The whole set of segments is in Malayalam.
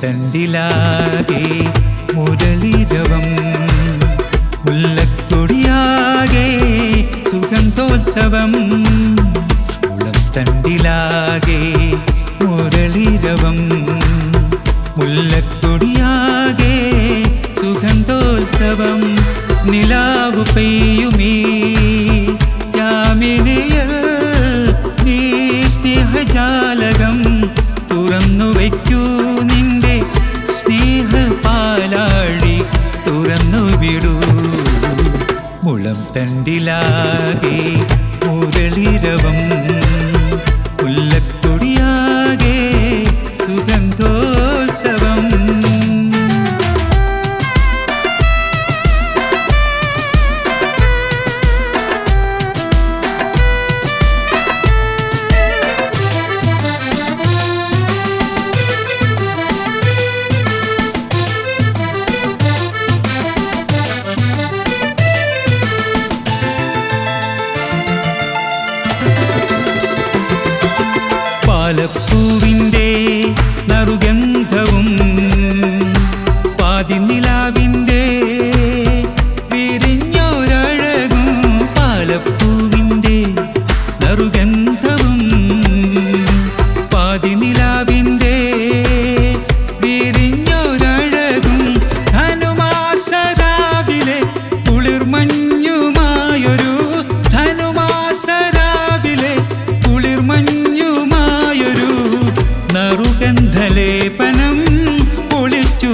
മുളത്തണ്ടിലാകെ മുരളിരവം. മുല്ലക്കൊടിയാകെ സുഗന്ധോത്സവം. ഉളത്തണ്ടിലാകെ മുരളിരവം. മുല്ലക്കൊടിയാകെ സുഗന്ധോത്സവം. നിലാവ് പെയ്യുമേ യാമിനിയൽ നീ സ്നേഹജാലകം തുറന്നു വയ്ക്കൂ മുളം തണ്ടിലാകെ പാലപ്പൂവിന്റെ നറുഗന്ധലേപനം ഒളിച്ചു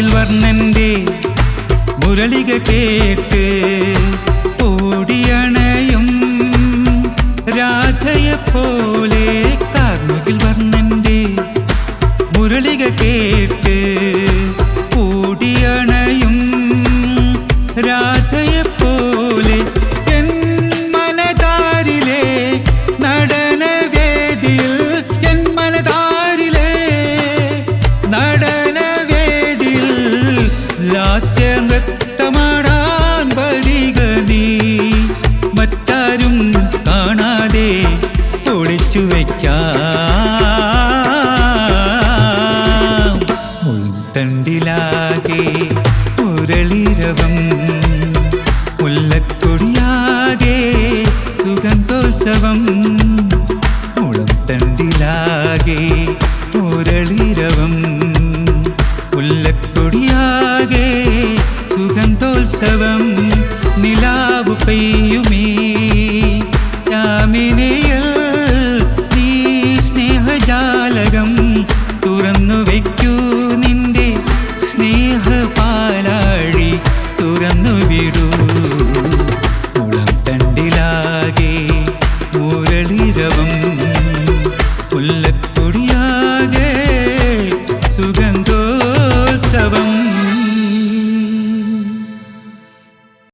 കാർമുകിൽ വർണന്റെ മുരളിക കേട്ട് ഓടിയണയും രാധയെ പോലെ തണ്ടിലാകെ ഉരളിരവം മുല്ലക്കൊടിയാകെ സുഗന്ധോത്സവം. മുളം തണ്ടിലാകെ ഉരളിരവം മുല്ലക്കൊടിയാകെ സുഗന്ധോത്സവം.